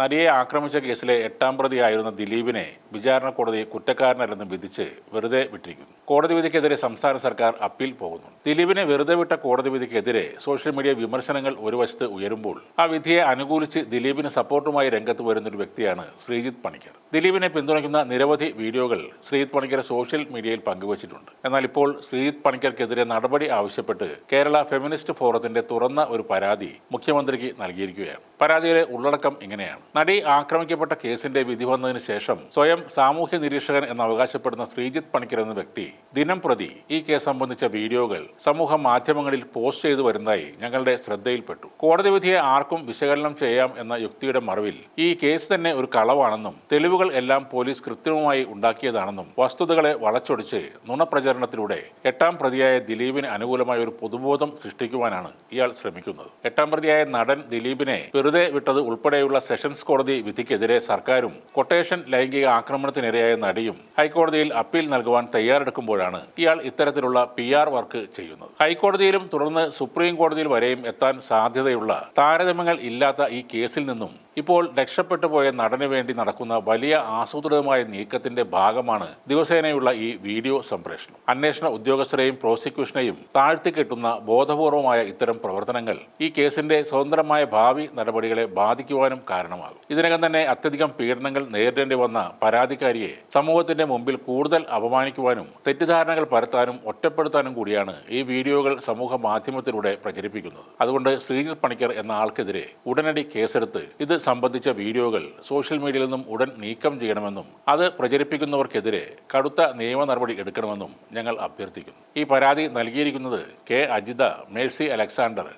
നടിയെ ആക്രമിച്ച കേസിലെ എട്ടാം പ്രതിയായിരുന്ന ദിലീപിനെ വിചാരണ കോടതി കുറ്റക്കാരനല്ലെന്ന് വിധിച്ച് വെറുതെ വിട്ടിരിക്കുന്നു കോടതി വിധിക്കെതിരെ സംസ്ഥാന സർക്കാർ അപ്പീൽ പോകുന്നു. ദിലീപിനെ വെറുതെ വിട്ട കോടതി വിധിക്കെതിരെ സോഷ്യൽ മീഡിയ വിമർശനങ്ങൾ ഒരു വശത്ത് ഉയരുമ്പോൾ ആ വിധിയെ അനുകൂലിച്ച് ദിലീപിന് സപ്പോർട്ടുമായി രംഗത്ത് വരുന്ന ഒരു വ്യക്തിയാണ് ശ്രീജിത്ത് പണിക്കർ. ദിലീപിനെ പിന്തുണയ്ക്കുന്ന നിരവധി വീഡിയോകൾ ശ്രീജിത്ത് പണിക്കർ സോഷ്യൽ മീഡിയയിൽ പങ്കുവച്ചിട്ടുണ്ട്. എന്നാൽ ഇപ്പോൾ ശ്രീജിത്ത് പണിക്കർക്കെതിരെ നടപടി ആവശ്യപ്പെട്ട് കേരള ഫെമിനിസ്റ്റ് ഫോറത്തിന്റെ തുറന്ന ഒരു പരാതി മുഖ്യമന്ത്രിക്ക് നൽകിയിരിക്കുകയാണ്. പരാതിയിലെ ഉള്ളടക്കം ഇങ്ങനെയാണ്. നടി ആക്രമിക്കപ്പെട്ട കേസിന്റെ വിധി വന്നതിന് ശേഷം സ്വയം സാമൂഹ്യ നിരീക്ഷകൻ എന്ന് അവകാശപ്പെടുന്ന ശ്രീജിത്ത് പണിക്കർ എന്ന വ്യക്തി ദിനം പ്രതി ഈ കേസ് സംബന്ധിച്ച വീഡിയോകൾ സമൂഹ മാധ്യമങ്ങളിൽ പോസ്റ്റ് ചെയ്തു വരുന്നതായി ഞങ്ങളുടെ ശ്രദ്ധയിൽപ്പെട്ടു. കോടതി വിധിയെ ആർക്കും വിശകലനം ചെയ്യാം എന്ന യുക്തിയുടെ മറവിൽ ഈ കേസ് തന്നെ ഒരു കളവാണെന്നും തെളിവുകൾ എല്ലാം പോലീസ് കൃത്രിമമായി ഉണ്ടാക്കിയതാണെന്നും വസ്തുതകളെ വളച്ചൊടിച്ച് നുണപ്രചരണത്തിലൂടെ എട്ടാം പ്രതിയായ ദിലീപിന് അനുകൂലമായ ഒരു പൊതുബോധം സൃഷ്ടിക്കുവാനാണ് ഇയാൾ ശ്രമിക്കുന്നത്. എട്ടാം പ്രതിയായ നടൻ ദിലീപിനെ വെറുതെ വിട്ടത് ഉൾപ്പെടെയുള്ള സെഷൻസ് കോടതി വിധിക്കെതിരെ സർക്കാരും കൊട്ടേഷൻ ലൈംഗിക ആക്രമണത്തിനിരയായ നടിയും ഹൈക്കോടതിയിൽ അപ്പീൽ നൽകുവാൻ തയ്യാറെടുക്കുമ്പോഴാണ് ഇയാൾ ഇത്തരത്തിലുള്ള പി ആർ വർക്ക് ചെയ്യുന്നത്. ഹൈക്കോടതിയിലും തുടർന്ന് സുപ്രീം കോടതിയിൽ വരെയും എത്താൻ സാധ്യതയുള്ള താരതമ്യങ്ങൾ ഇല്ലാത്ത ഈ കേസിൽ നിന്നും ഇപ്പോൾ രക്ഷപ്പെട്ടു പോയ നടന് വേണ്ടി നടക്കുന്ന വലിയ ആസൂത്രിതമായ നീക്കത്തിന്റെ ഭാഗമാണ് ദിവസേനയുള്ള ഈ വീഡിയോ സംപ്രേഷണം. അന്വേഷണ ഉദ്യോഗസ്ഥരെയും പ്രോസിക്യൂഷനെയും താഴ്ത്തിക്കെട്ടുന്ന ബോധപൂർവമായ ഇത്തരം പ്രവർത്തനങ്ങൾ ഈ കേസിന്റെ സ്വതന്ത്രമായ ഭാവി നടപടികളെ ബാധിക്കുവാനും കാരണമാകും ഇതിനകം തന്നെ അത്യധികം പീഡനങ്ങൾ നേരിടേണ്ടി വന്ന പരാതിക്കാരിയെ സമൂഹത്തിന്റെ മുമ്പിൽ കൂടുതൽ അപമാനിക്കുവാനും തെറ്റിദ്ധാരണകൾ പരത്താനും ഒറ്റപ്പെടുത്താനും കൂടിയാണ് ഈ വീഡിയോകൾ സമൂഹ മാധ്യമത്തിലൂടെ പ്രചരിപ്പിക്കുന്നത്. അതുകൊണ്ട് ശ്രീജിത് പണിക്കർ എന്ന ആൾക്കെതിരെ ഉടനടി കേസെടുത്ത് ഇത് സംബന്ധിച്ച വീഡിയോകൾ സോഷ്യൽ മീഡിയയിൽ നിന്നും ഉടൻ നീക്കം ചെയ്യണമെന്നും അത് പ്രചരിപ്പിക്കുന്നവർക്കെതിരെ കടുത്ത നിയമ നടപടി എടുക്കണമെന്നും ഞങ്ങൾ അഭ്യർത്ഥിക്കുന്നു. ഈ പരാതി നൽകിയിരിക്കുന്നത് K. Ajitha Mercy Alexander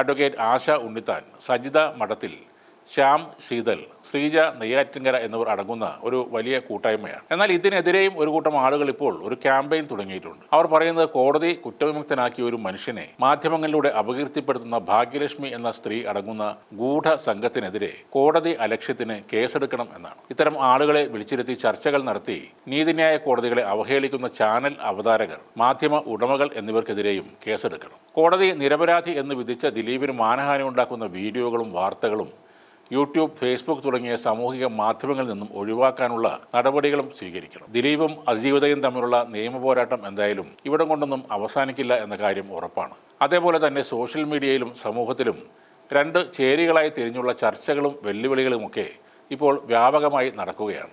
advocate Asha Unnithan Sajitha Madathil Shyam Sheethal Sreeja Neyyattinkara എന്നിവർ അടങ്ങുന്ന ഒരു വലിയ കൂട്ടായ്മയാണ്. എന്നാൽ ഇതിനെതിരെയും ഒരു കൂട്ടം ആളുകൾ ഇപ്പോൾ ഒരു ക്യാമ്പയിൻ തുടങ്ങിയിട്ടുണ്ട്. അവർ പറയുന്നത് കോടതി കുറ്റവിമുക്തനാക്കിയ ഒരു മനുഷ്യനെ മാധ്യമങ്ങളിലൂടെ അപകീർത്തിപ്പെടുത്തുന്ന ഭാഗ്യലക്ഷ്മി എന്ന സ്ത്രീ അടങ്ങുന്ന ഗൂഢ സംഘത്തിനെതിരെ കോടതി അലക്ഷ്യത്തിന് കേസെടുക്കണം എന്നാണ്. ഇത്തരം ആളുകളെ വിളിച്ചിരുത്തി ചർച്ചകൾ നടത്തി നീതിന്യായ കോടതികളെ അവഹേളിക്കുന്ന ചാനൽ അവതാരകർ മാധ്യമ ഉടമകൾ എന്നിവർക്കെതിരെയും കേസെടുക്കണം. കോടതി നിരപരാധി എന്ന് വിധിച്ച ദിലീപിന് മാനഹാനി ഉണ്ടാക്കുന്ന വീഡിയോകളും വാർത്തകളും യൂട്യൂബ് ഫേസ്ബുക്ക് തുടങ്ങിയ സാമൂഹിക മാധ്യമങ്ങളിൽ നിന്നും ഒഴിവാക്കാനുള്ള നടപടികളും സ്വീകരിക്കണം. ദിലീപും അതിജീവിതയും തമ്മിലുള്ള നിയമ പോരാട്ടം എന്തായാലും ഇവിടം കൊണ്ടൊന്നും അവസാനിക്കില്ല എന്ന കാര്യം ഉറപ്പാണ്. അതേപോലെ തന്നെ സോഷ്യൽ മീഡിയയിലും സമൂഹത്തിലും രണ്ട് ചേരികളായി തിരിഞ്ഞുള്ള ചർച്ചകളും വെല്ലുവിളികളുമൊക്കെ ഇപ്പോൾ വ്യാപകമായി നടക്കുകയാണ്.